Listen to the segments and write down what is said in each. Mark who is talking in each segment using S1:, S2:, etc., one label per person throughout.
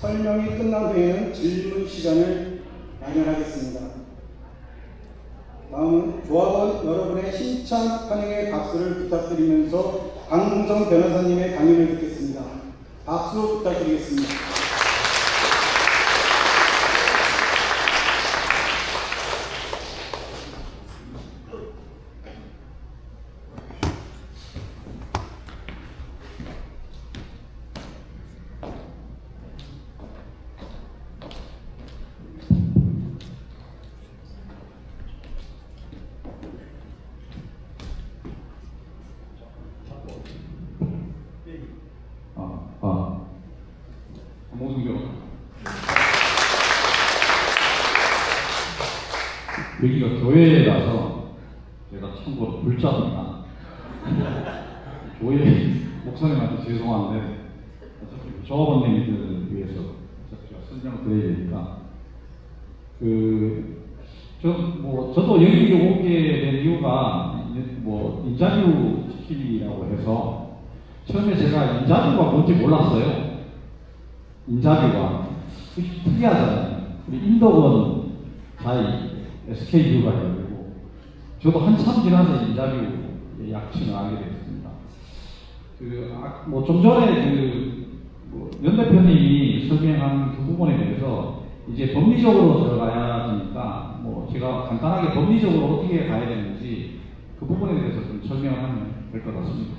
S1: 설명이 끝난 후에는 질문 시간을 마련하겠습니다. 다음은 조합원 여러분의 힘찬 환영의 박수를 부탁드리면서 강문성 변호사님의 강연을 듣겠습니다. 박수 부탁드리겠습니다.
S2: 아, 아. 모승경. 여기가 교회라서 제가 참고로 불자입니다. 교회 목사님한테 죄송한데 어차피 조합원님들을 위해서 어차피 설명을 드려야 되니까 그, 저, 뭐, 저도 여기 오게 된 이유가, 뭐, 인자뷰 지키기라고 해서, 처음에 제가 인자뷰가 뭔지 몰랐어요. 인자뷰가. 그게 특이하잖아요. 우리 인도원 자이 SKU가 되고, 저도 한참 지나서 인자뷰 약칭을 알게 됐습니다. 그, 아, 뭐, 좀 전에 그, 뭐, 연 대표님이 설명한 그 부분에 대해서 이제 법리적으로 들어가야 되니까 뭐 제가 간단하게 법리적으로 어떻게 가야 되는지 그 부분에 대해서 좀 설명을 하면 될 것 같습니다.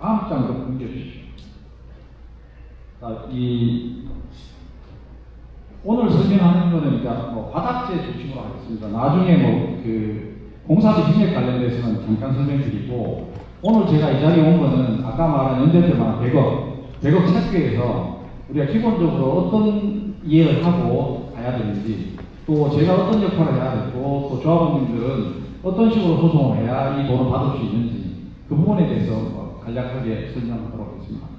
S2: 다음 장도 넘겨주십시오. 자, 이 오늘 설명하는 거는 이제 뭐 바닥재 중심으로 하겠습니다. 나중에 뭐 그 공사비 진액 관련돼서는 잠깐 설명드리고 오늘 제가 이 자리에 온 거는 아까 말한 연대표만 100억, 100억 찾기 위해서 우리가 기본적으로 어떤 이해를 하고 가야 되는지 또 제가 어떤 역할을 해야 되고 또 조합원님들은 어떤 식으로 소송을 해야 이 돈을 받을 수 있는지 그 부분에 대해서 뭐 간략하게 설명하도록 하겠습니다.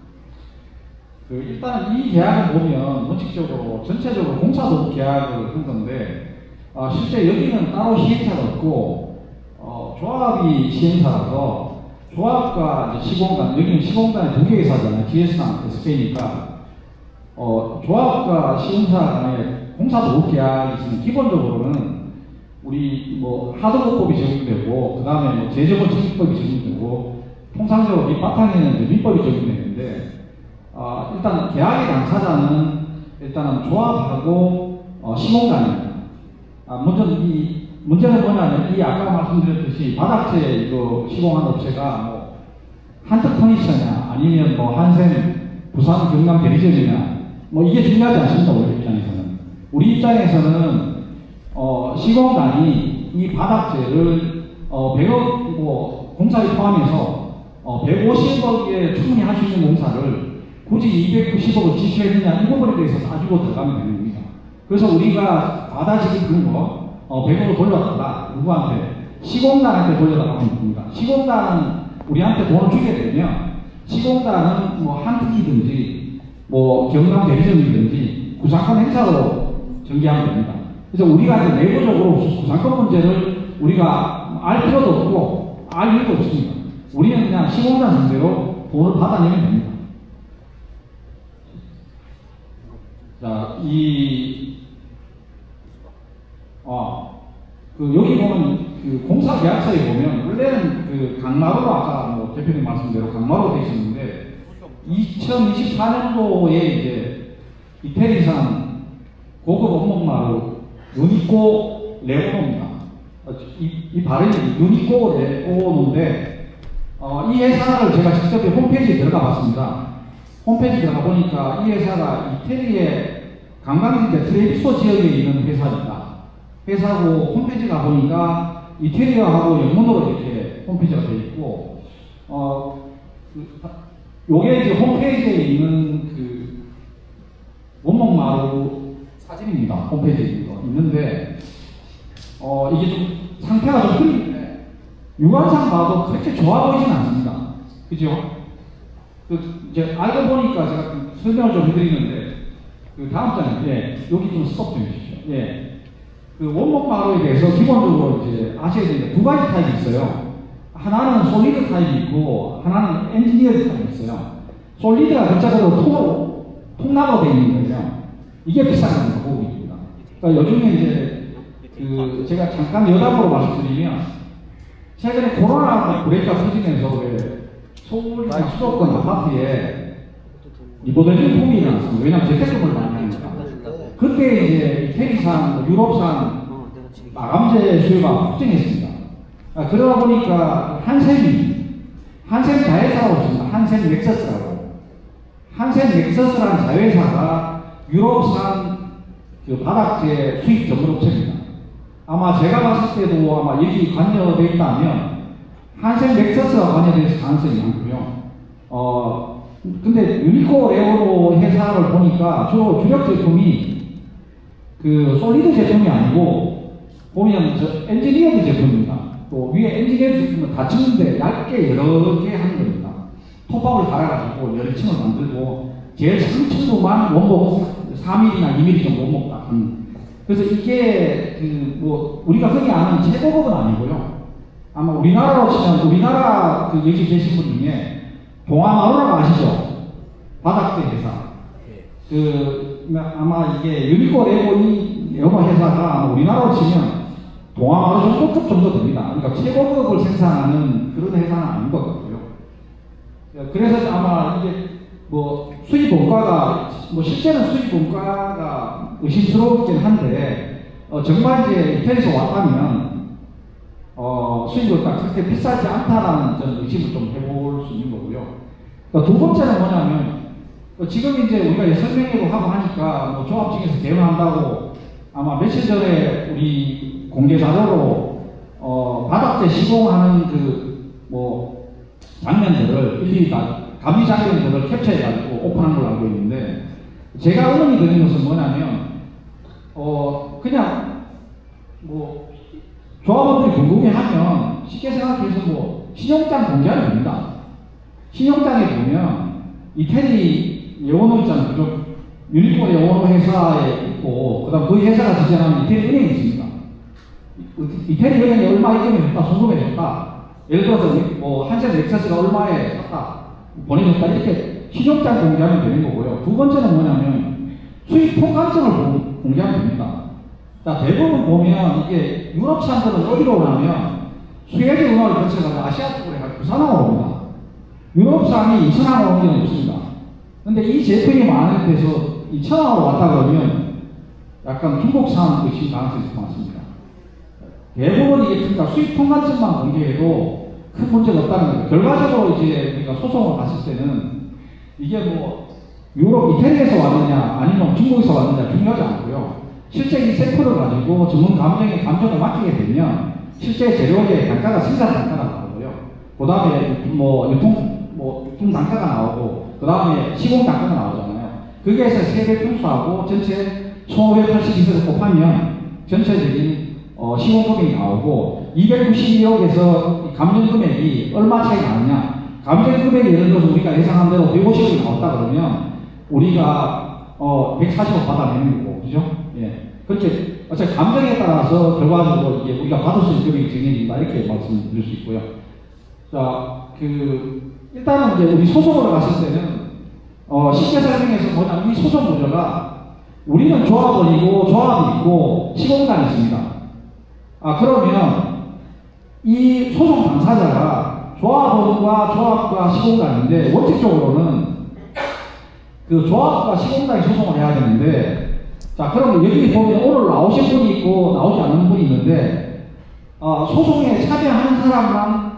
S2: 그 일단 이 계약을 보면 원칙적으로 전체적으로 공사도 계약을 한 건데 어, 실제 여기는 따로 시행사가 없고 어, 조합이 시행사라서 조합과 시공단 여기는 시공단이 두 개 회사잖아요. GS랑 SK니까 어, 조합과 시공사 간의 공사도급 계약이 있으면 기본적으로는 우리 뭐 하도급법이 적용되고 그 다음에 뭐 제조업 책임법이 적용되고 통상적으로 이 바탕에는 민법이 적용되는데 어, 일단 계약의 당사자는 일단은 조합하고 어, 시공단입니다. 아, 먼저 이 문제는 뭐냐면 이 아까 말씀드렸듯이 바닥재 이거 시공한 업체가 뭐 한특 퍼니처냐 아니면 뭐 한샘 부산 경남 대리점이냐 뭐 이게 중요하지 않습니다 우리 입장에서는 우리 입장에서는 어, 시공단이 이 바닥재를 어, 100억 뭐 공사비 포함해서 어, 150억에 충분히 할 수 있는 공사를 굳이 290억을 지출해야 되냐 이 부분에 대해서 따지고 들어가면 되는 겁니다. 그래서 우리가 받아들인 근거 어, 100억을 돌려달라 누구한테 시공단한테 돌려달라고 합니다. 시공단은 우리한테 돈을 주게 되면 시공단은 뭐 한특이든지 뭐 경남 대리점이든지 구상권 행사로 전개하면 됩니다. 그래서 우리가 이제 내부적으로 구상권 문제를 우리가 알 필요도 없고 알 이유도 없습니다. 우리는 그냥 시공단 상대로 돈을 받아내면 됩니다. 자, 이, 어, 그, 여기 보면, 그, 공사 계약서에 보면, 원래는 그, 강마루로 아까 뭐 대표님 말씀대로 강마루로 되어 있었는데, 2024년도에 이제, 이태리산 고급 원목마루, 유니코 레오노입니다. 어, 이, 이 발음이 유니코 레오노인데, 어, 이 회사를 제가 직접 홈페이지에 들어가 봤습니다. 홈페이지 들어가 보니까 이 회사가 이태리의 관광지대 트레비소 지역에 있는 회사입니다. 회사고 홈페이지 가 보니까 이태리어하고 영문으로 이렇게 홈페이지가 되어 있고 어 그, 요게 이제 홈페이지에 있는 그 원목마루 사진입니다. 홈페이지에 있는데 어 이게 좀 상태가 좀 흐린데 육안상 봐도 그렇게 좋아 보이진 않습니다. 그죠? 그 이제 알고 보니까 제가 좀 설명을 좀 해드리는데 그 다음 장에 예, 여기 좀 스톱 좀 해주십시오. 예. 그 원목 마루에 대해서 기본적으로 이제 아셔야 되는 게두 가지 타입이 있어요. 하나는 솔리드 타입이 있고 하나는 엔지니어드 타입이 있어요. 솔리드가 그대로 토, 통나무로 되어 있는 거예요. 이게 비싼 거고입니다. 그러니까 요즘에 이제 그 제가 잠깐 여담으로 말씀드리면 최근에 코로나 브레이크가 터지면서 왜 서울이나 수도권 아파트에 리모델링 붐이 일어났습니다. 왜냐하면 재택근무를 많이 하니까. 그때 이제 이태리산, 유럽산 마감재 수요가 폭증했습니다. 아, 그러다 보니까 한샘이 한샘 자회사라고 있습니다. 한샘 넥서스라고. 한샘 넥서스라는 자회사가 유럽산 그 바닥재 수입 전문업체입니다. 아마 제가 봤을 때도 아마 여기 관여되어 있다면 한샘 넥서스가 관여될 가능성이 많고요. 어, 근데 유니코 에어로 회사를 보니까 주로 주력 제품이 그 솔리드 제품이 아니고 보면 저 엔지니어드 제품입니다. 또 위에 엔지니어드 제품은 닫히는데 얇게 여러 개 하는 겁니다. 톱밥을 갈아가지고 여러 층을 만들고 제일 상층도만 원목 3mm나 2mm 정도 원목 음. 그래서 이게 그 뭐 우리가 흔히 아는 최고급은 아니고요. 아마 우리나라로 치면 우리나라 그 여기 계신 분 중에 동아마루라고 아시죠? 바닥재 회사. 그 아마 이게 유니코 레고이 영어 회사가 우리나라로 치면 동아마루 정도급 정도 됩니다. 그러니까 최고급을 생산하는 그런 회사는 아닌 것 같고요. 그래서 아마 이게 뭐 수입 원가가 뭐 실제는 수입 원가가 의심스럽긴 한데 어 정말 이제 이태리에서 왔다면 어 수입 원가 그렇게 비싸지 않다라는 저는 의심을 좀 해볼 수 있는 거고요. 그두 번째는 뭐냐면 어, 지금 이제 우리가 설명회도 하고 하니까 뭐 조합직에서 개헌한다고 아마 며칠 전에 우리 공개 자료로 어 바닥재 시공하는 그 뭐 장면들을 일일이 다 감리 장면들을 캡처해가지고 오픈한 걸로 알고 있는데 제가 의문이 드는 것은 뭐냐면 어 그냥 뭐 조합원들이 궁금해하면 쉽게 생각해서 뭐 신용장 공개하면 됩니다. 신용장에 보면 이태리 영어노 있잖아요. 그죠? 유니콘 영어노 회사에 있고 그다음 그 회사가 지정하는 이태리 은행이 있습니다. 이- 이태리 은행이 얼마 입금을 했다, 송금을 했다. 예를 들어서 뭐 한세 넥서스가 얼마에 샀다, 보내줬다 이렇게 신용장 공개하면 되는 거고요. 두 번째는 뭐냐면 통관증을 공- 공개하면 됩니다. 자 대부분 보면 이게 유럽 산들은 어디로 오냐면 수에즈 운하를 거쳐가지고 아시아 쪽으로 해가지고 부산항으로 옵니다. 유럽 산이 이천항으로 온 적은 없습니다. 근데 이 제품이 많은 데서 이천항으로 왔다 그러면 약간 중국산 의심 가능성이 같습니다. 대부분 이게 그러니까 수입 통관증만 공개해도 큰 문제가 없다는 거예요. 결과적으로 이제 우리가 소송을 갔을 때는 이게 뭐 유럽 이태리에서 왔느냐 아니면 중국에서 왔느냐 중요하지 않고요. 실제 이 샘플을 가지고 전문 감정의 감정을 맡기게 되면 실제 재료의 단가가 생산 단가가 나오고요. 그 다음에 뭐 유통 뭐 유통 단가가 나오고 그 다음에 시공 단가가 나오잖아요. 거기에서 세배 평수하고 전체 1,582에서 곱하면 전체적인 어, 시공 금액이 나오고 292억에서 감정 금액이 얼마 차이 나느냐 감정 금액이 예를 들어서 우리가 예상한 대로 150억이 나왔다 그러면 우리가 어, 140억 받아내는 거고 그죠? 예. 그렇게 어차피 감정에 따라서 결과적으로 이게 우리가 받을 수 있는 정해진다 이렇게 말씀드릴 수 있고요. 자, 그 일단은 이제 우리 소송으로 갔을 때는 어, 쉽게 설명해서 뭐냐 이 소송 구조가 우리는 조합원이고 조합이 있고 시공단이 있습니다. 아 그러면 이 소송 당사자가 조합원과 조합과 시공단인데 원칙적으로는 그 조합과 시공단이 소송을 해야 되는데 자 그러면 여기 보면 오늘 나오신 분이 있고 나오지 않는 분이 있는데 어, 소송에 참여하는 사람만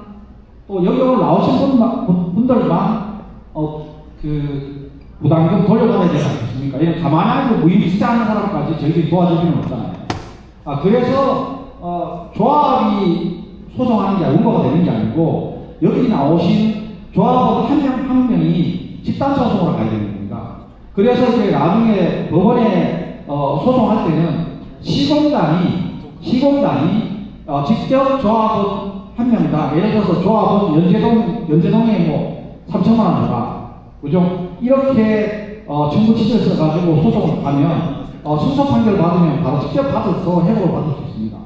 S2: 또 여기 오늘 나오신 분만, 분- 분들만 어, 그 부담금 돌려받아야 되지 않겠습니까? 이런 가만히 앉고 무임시장하는 사람까지 저희들이 도와줄 필요는 없잖아요. 아 그래서 어, 조합이 소송하는 게 원고가 되는 게 아니고 여기 나오신 조합원 한명한 명이 집단 소송으로 가야 되는 겁니다. 그래서 이제 나중에 법원에 어, 소송할 때는 시공단이 시공단이 어, 직접 조합원 한 명이다. 예를 들어서 조합원 연재동 연재동에 뭐 3천만 원 줘라. 그죠? 이렇게 어, 정부 치를 써가지고 소송을 가면 어, 승소 판결 받으면 바로 직접 받아서 해고를 받을 수 있습니다.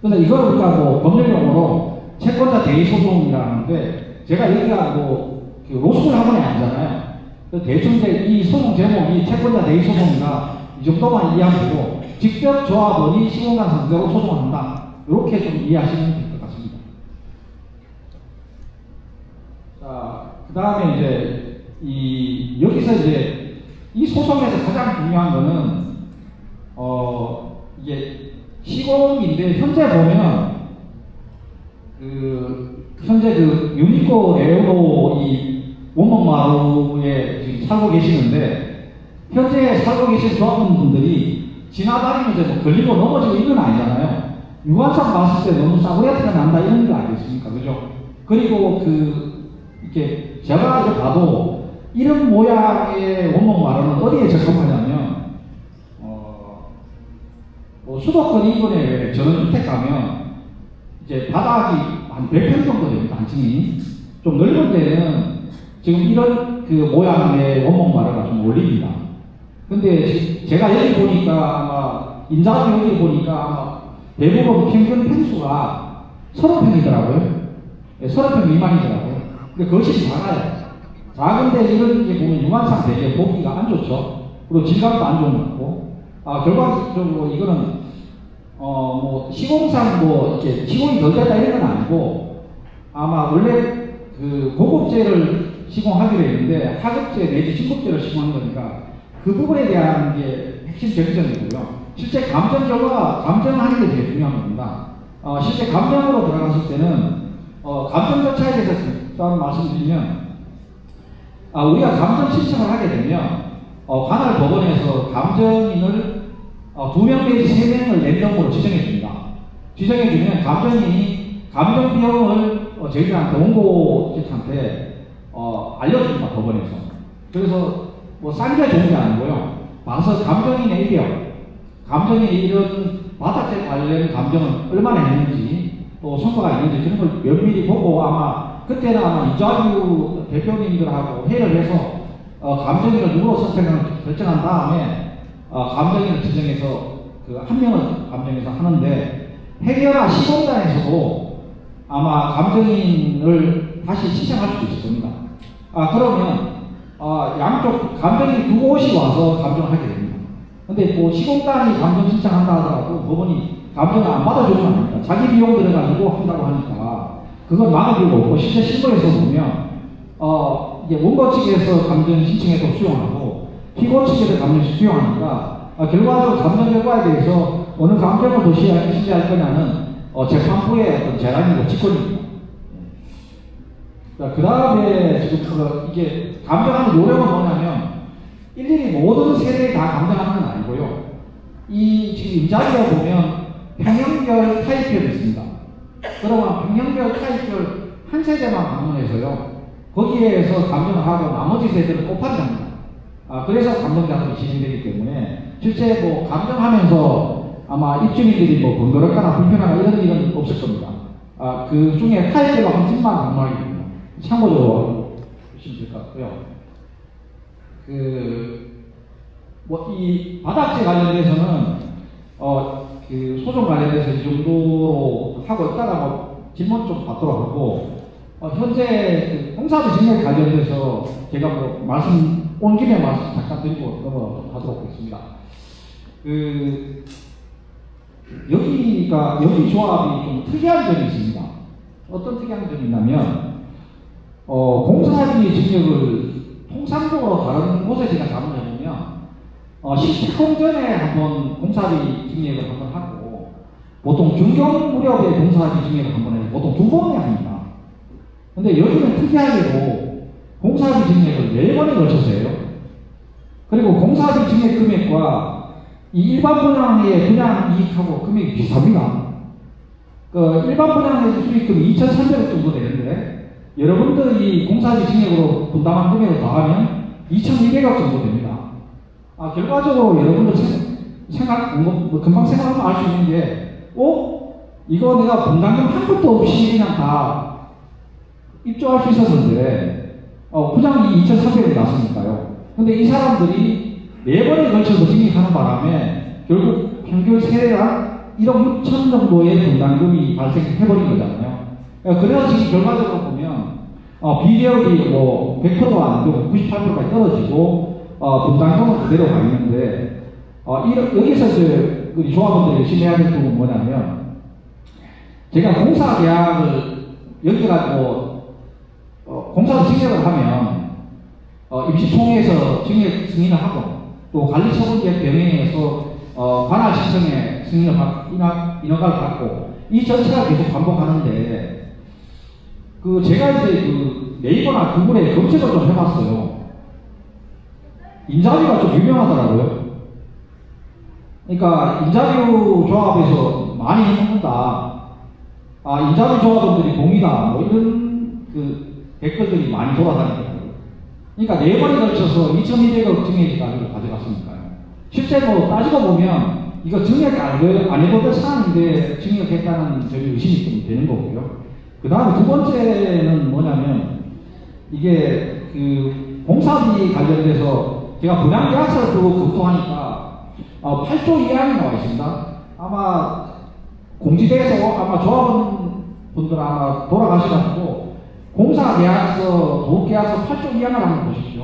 S2: 그래서 이걸 우리가 뭐 법률용어로 채권자 대의 소송이라는데 제가 여기가 뭐 그 로스쿨 학원이 아니잖아요. 대충 이 소송 제목이 채권자 대위 소송이라 이 정도만 이해하시고 직접 조합원이 시공간 상대로 소송을 한다. 이렇게 좀 이해하시면 될 것 같습니다. 자, 그 다음에 이제 이 여기서 이제 이 소송에서 가장 중요한 거는 어 이게 시공인데 현재 보면 그 현재 그 유니코 에어로 이 원목마루에 지금 살고 계시는데 현재 살고 계신 조합원분들이 지나다니면서 뭐 걸리고 넘어지고 이건 아니잖아요. 유한상 봤을 때 너무 싸구려티가 난다 이런 거 아니겠습니까? 그죠? 그리고 그 이렇게 제가 이제 봐도 이런 모양의 원목마루는 어디에 적합하냐면 어, 뭐 수도권 인근에 전원주택 가면 이제 바닥이 한 100평 정도 됩니다, 단층이. 좀 넓은 데는 지금 이런 그 모양의 원목 마루가 좀 어울립니다. 근데 지- 제가 여기 보니까 아마 인자도 여기 보니까 아마 대부분 평균 평수가 30평이더라고요. 예, 30평 미만이더라고요. 근데 거실이 작아요. 작은데 이런 게 보면 유한상 되게 보기가 안 좋죠. 그리고 질감도 안 좋은 것 같고. 아, 결과적으로 이거는 어, 뭐, 시공상 뭐, 이렇게 시공이 덜 됐다 이런 건 아니고, 아마 원래 그 고급재를 시공하기로 했는데, 하급재 내지 중급재를 시공한 거니까, 그 부분에 대한 게 핵심 결정이고요. 실제 감정조가, 감정하는 게 되게 중요한 겁니다. 어, 실제 감정으로 들어갔을 때는, 어, 감정조 차에 대해서 일단 말씀드리면, 아, 우리가 감정 신청을 하게 되면, 어, 관할 법원에서 감정인을 어, 두명 내지 세 명을 랜덤으로 지정해 줍니다. 지정해 주면 감정인이 감정 비용을 어, 저희들한테 원고직한테 어, 알려줍니다 법원에서. 그래서 뭐싼게 좋은 게 아니고요. 봐서 감정인의 이력, 감정인의 이런 바닥재 관련 감정은 얼마나 했는지 또 성과가 있는지 그런 걸 면밀히 보고 아마 그때는 아마 이자규 대표님들하고 회의를 해서 어, 감정인을 누구로 선택하는 결정한 다음에 어, 감정인을 지정해서 그 한 명을 감정해서 하는데 해결화 시공단에서도 아마 감정인을 다시 신청할 수도 있을 겁니다. 아 그러면 어, 양쪽 감정인 두 곳이 와서 감정을 하게 됩니다. 근데 뭐 시공단이 감정 신청한다 하더라도 법원이 감정을 안 받아주는 건 아닙니다. 자기 비용 들어가지고 한다고 하니까 그건 막을 필요가 없고 실제 신고에서 보면 어, 이제 원고 측에서 감정 신청해서 수용하고 피고 측에서 감정 수용하니까 아, 결과적으로 감정 결과에 대해서 어느 감정을 더 시할, 시할 거냐는 어, 재판부의 어떤 재량이고 직권입니다. 그 다음에 지금 그 이게 감정하는 요령은 뭐냐면 일일이 모든 세대에 다 감정하는 건 아니고요. 이 지금 임자리에 보면 평형별 타입별이 있습니다. 그러면 평형별 타입별 한 세대만 방문해서요. 거기에서 감정을 하고 나머지 세대를 곱하기 합니다. 아, 그래서 감정 작업이 진행되기 때문에 실제 뭐 감정하면서 아마 입주민들이 뭐 번거롭거나 불편하거나 이런 일은 없을 겁니다. 아, 그 중에 타입별로 한 집만 방문하게 됩니다. 참고적으로 보시면 될 것 같고요. 그, 뭐, 이 바닥재 관련해서는, 어, 그 소송 관련해서 이 정도로 하고 있다가 뭐 질문 좀 받도록 하고, 어, 현재 그 공사비 증액 관련해서 제가 뭐 말씀, 온 김에 말씀 잠깐 드리고 넘어가도록 하겠습니다. 그, 여기가, 여기 조합이 좀 특이한 점이 있습니다. 어떤 특이한 점이 있냐면, 어, 공사비 증액을 통상적으로 다른 곳에 제가 보면 어, 시청 전에 한번 공사비 증액을 한번 하고 보통 중경 무렵에 공사비 증액을 한번 해요. 보통 두 번에 합니다. 근데 여기는 특이하게도 공사비 증액을 네 번에 걸쳐서 해요. 그리고 공사비 증액 금액과 이 일반 분양의 분양 이익하고 금액이 비슷합니다. 그 일반 분양의 수익금이 2,300억 정도 되는데 여러분들 이 공사비 증액으로 분담한 금액을 더하면 2,200억 정도 됩니다. 아, 결과적으로 여러분들 생- 생각, 뭐, 뭐 금방 생각하면 알 수 있는 게, 어? 이거 내가 분담금 한 것도 없이 그냥 다 입주할 수 있었는데, 어, 그냥 이 2,300억이 났으니까요. 근데 이 사람들이 네 번에 걸쳐서 증액하는 바람에 결국 평균 세대당 1억 6천 정도의 분담금이 발생해버린 거잖아요. 그래서 지금 결과적으로 보면 어, 비결이 뭐 100%가 안 되고 98%까지 떨어지고 어, 분담금은 그대로 가 있는데 어, 이, 여기서 우리 조합원들이 열심히 해야 될 부분은 뭐냐면 제가 공사 계약을 여기가지고 어, 공사 증액을 하면 어, 임시총회에서 증액 승인을 하고 또 관리처분제 병행해서 어, 관할 신청에 승인을 인허, 인허가를 받고 이 절차가 계속 반복하는데 그 제가 이제 그 네이버나 구글에 검색을 좀 해봤어요. 인자비가 좀 유명하더라고요. 그러니까 인자뷰 조합에서 많이 해먹는다. 아 인자뷰 조합원들이 공이다. 뭐 이런 그 댓글들이 많이 돌아다니더라고요. 그러니까 네 번에 걸쳐서 2,200억 증액 가지고 가져갔으니까요. 실제 뭐 따지고 보면 이거 증액 안 해보던 사안인데 증액했다는 저희 의심이 좀 되는 거고요. 그 다음에 두 번째는 뭐냐면 이게 그 공사비 관련돼서 제가 분양 계약서를 두고 검토하니까 어, 8조 이하이 나와 있습니다. 아마 공지대에서 아마 조합원 분들 아마 돌아가셔가지고 공사 계약서, 도급 계약서 8조 이하를 한번 보십시오.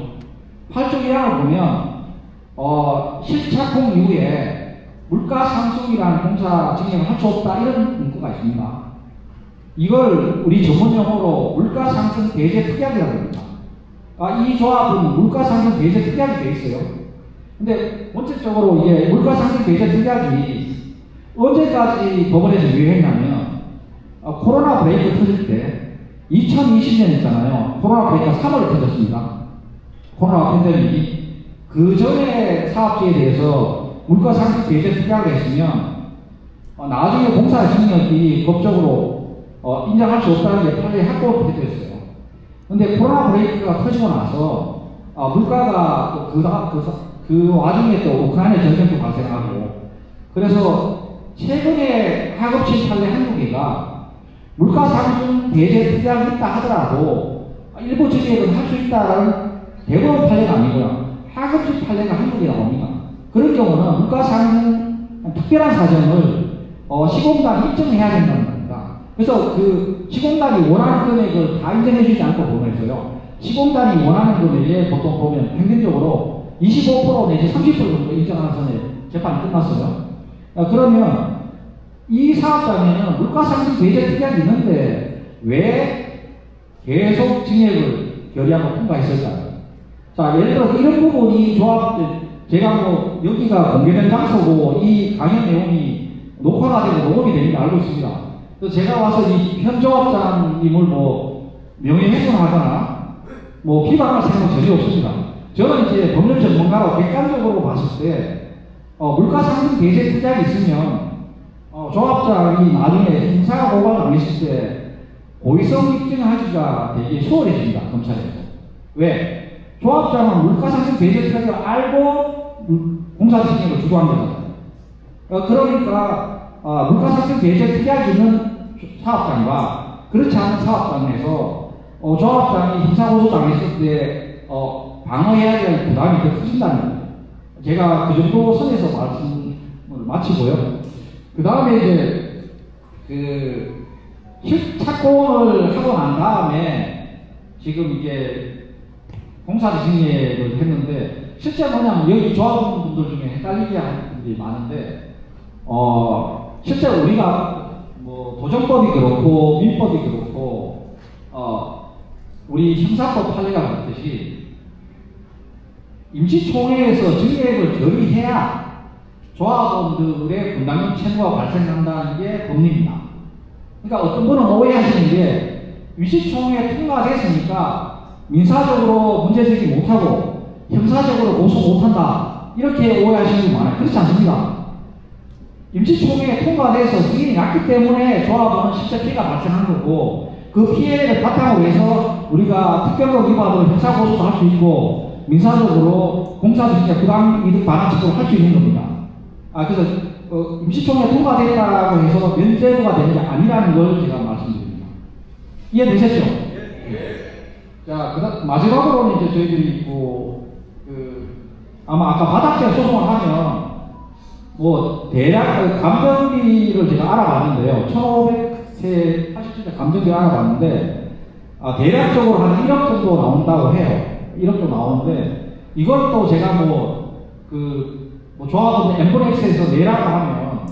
S2: 8조 이하를 보면 어, 실착공 이후에 물가 상승이라는 공사 증액을 할 수 없다 이런 문구가 있습니다. 이걸 우리 전문 용어로 물가 상승 배제 특약이라고 합니다. 아, 이 조합은 물가 상승 배제 특약이 돼 있어요. 근데 원칙적으로 이게 물가 상승 배제 특약이 언제까지 법원에서 유효했냐면 어, 코로나 브레이크 터질 때 2020년 있잖아요. 코로나 브레이크가 3월에 터졌습니다. 코로나 팬데믹이 그 전에 사업지에 대해서 물가 상승 배제 특약을 했으면 어, 나중에 공사 증력이 법적으로 어, 인정할 수 없다는 게 판례 확보가 되었어요. 근데 코로나 브레이크가 터지고 나서 어, 물가가 또 그, 다- 그, 사- 그 와중에 또 우크라이나 전쟁도 발생하고 그래서 최근에 하급진 판례 한두 개가 물가 상승 배제 특약이 있다 하더라도 일부 증액은 할 수 있다는 대부분 판례가 아니고요. 하급진 판례가 개 나옵니다. 그런 경우는 물가 상승 특별한 사정을 어, 시공단이 입증해야 된다는. 그래서 그 시공단이 원하는 금액을 다 인정해주지 않고 보면서요. 시공단이 원하는 금액에 보통 보면 평균적으로 25% 내지 30% 정도 인정하는 선에 재판이 끝났어요. 어, 그러면 이 사업장에는 물가상승 배제 특약이 있는데 왜 계속 증액을 결의하고 통과했을까요? 자, 예를 들어 이런 부분이 조합, 제가 뭐 여기가 공개된 장소고 이 강연 내용이 녹화가 되고 녹음이 되는 게 알고 있습니다. 그래서 제가 와서 이 현조합장님을 뭐 명예훼손하거나 뭐 비방할 생각은 전혀 없습니다. 저는 이제 법률 전문가로 객관적으로 봤을 때 어, 물가 상승 배제 특약이 있으면 어, 조합장이 나중에 형사 고발 당했을 때 고의성 입증하기가 되게 수월해집니다 검찰에서. 왜? 조합장은 물가 상승 배제 특약을 알고 물- 공사 책임을 주도한 거잖아요. 어, 그러니까 어, 물가 상승 배제 특약이 있는 사업장과 그렇지 않은 사업장에서 어, 조합장이 형사고소 당했을 때 어, 방어해야 될 부담이 더 커진다는 거예요. 제가 그 정도 선에서 말씀을 마치고요. 그 다음에 이제 그 실착공을 하고 난 다음에 지금 이게 증액을 했는데 실제 뭐냐면 여기 조합원분들 중에 헷갈리게 하는 분들이 많은데 어 실제 우리가 뭐 도정법이 그렇고 민법이 그렇고 어 우리 형사법 판례가 그렇듯이 임시총회에서 증액을 결의해야 조합원들의 분담금 채무가 발생한다는 게 법리입니다. 그러니까 어떤 분은 오해하시는 게 임시총회 통과됐으니까 민사적으로 문제 제기 못하고 형사적으로 고소 못한다 이렇게 오해하시는 분 많아요. 그렇지 않습니다. 임시총회에 통과돼서 승인이 났기 때문에 조합원은 실제 피해가 발생한 거고 그 피해를 바탕으로 해서 우리가 특별법 위반으로 형사 고소도 할 수 있고 민사적으로 공사주택 부당 이득 반환책도 할 수 있는 겁니다. 아 그래서 어, 임시총회 통과됐다고 해서 면제부가 되는 게 아니라는 걸 제가 말씀드립니다. 이해되셨죠? 자, 그다음 마지막으로는 이제 저희들이 뭐, 그, 아마 아까 바닥재 소송을 하면, 뭐, 대략 그 감정비를 제가 알아봤는데요. 1500세 87세 감정비 알아봤는데, 아, 대략적으로 한 1억 정도 나온다고 해요. 1억 정도 나오는데 또 제가 뭐 그뭐 조합원 엠브레이스에서 내라고 하면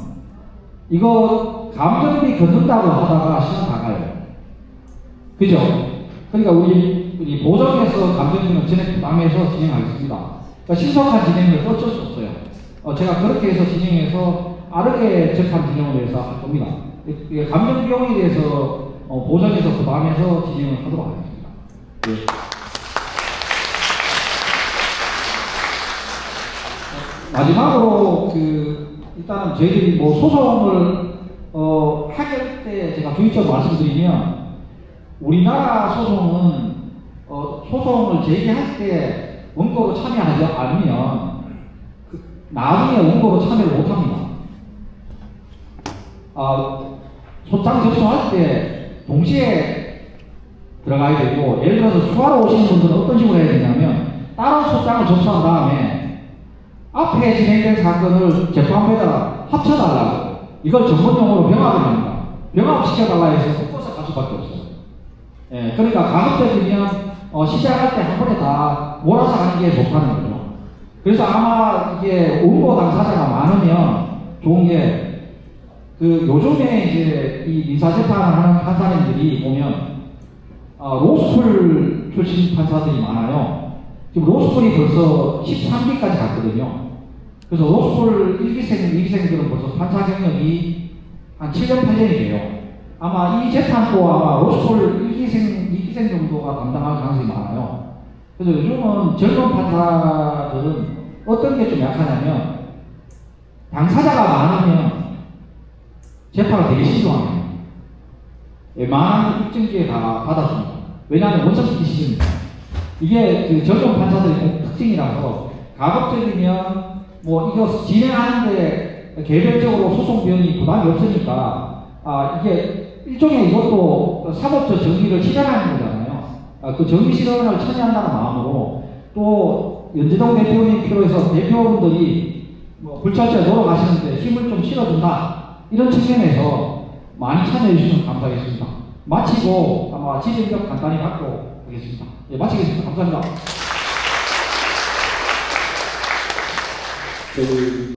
S2: 이거 감정비 걷는다고 하다가 시간 다 가요. 그죠? 그러니까 우리, 우리 보정에서 감정비는 진행 부담해서 진행하겠습니다. 그러니까 신속한 진행을 어쩔 수 없어요. 어, 제가 그렇게 해서 진행해서 빠르게 재판 진행을 해서 할 겁니다. 이- 이 감정 비용에 대해서 어, 보정에서 부담해서 진행을 하도록 하겠습니다. 예. 마지막으로 그 일단은 저희들이 뭐 소송을 어 하게 때 제가 주의적으로 말씀드리면 우리나라 소송은 어 소송을 제기할 때 원고로 참여하지 않으면 그 나중에 원고로 참여를 못합니다. 아 소장 접수할 때 동시에 들어가야 되고 예를 들어서 추가로 오시는 분들은 어떤 식으로 해야 되냐면 다른 소장을 접수한 다음에 앞에 진행된 사건을 재판부에다가 합쳐달라고 이걸 전문용어로 병합을 합니다. 병합시켜달라 해서 섞어서 갈 수밖에 없어요. 예, 그러니까 가급적이면 어, 시작할 때 한 번에 다 몰아서 하는 게 좋다는 거죠. 그래서 아마 이게 원고 당사자가 많으면 좋은 게 그 요즘에 이제 이 민사 재판을 하는 판사님들이 보면 아, 로스쿨 출신 판사들이 많아요. 지금 로스쿨이 벌써 13기까지 갔거든요. 그래서 로스쿨 1기생, 2기생들은 벌써 판사 경력이 한 7년, 8년이 돼요. 아마 이 재판도 아마 로스쿨 1기생, 2기생 정도가 담당할 가능성이 많아요. 그래서 요즘은 젊은 판사들은 어떤 게 좀 약하냐면 당사자가 많으면 재판을 되게 신중합니다. 웬만한 입증기에 다 받아줍니다. 왜냐하면 원천 듣기 싫습니다. 이게 그 젊은 판사들의 공- 특징이라서 가급적이면 뭐 이거 진행하는데 개별적으로 소송 비용이 부담이 없으니까 아 이게 일종의 이것도 사법적 정의를 실현하는 거잖아요. 아, 그 정의 실현을 참여한다는 마음으로 또 연재동 대표님 필요해서 대표분들이 뭐 불철저에 놀아가시는데 힘을 좀 실어준다 이런 측면에서 많이 참여해 주시면 감사하겠습니다. 마치고 아마 지진력 간단히 받고 하겠습니다. 예, 마치겠습니다. 감사합니다.
S1: 저희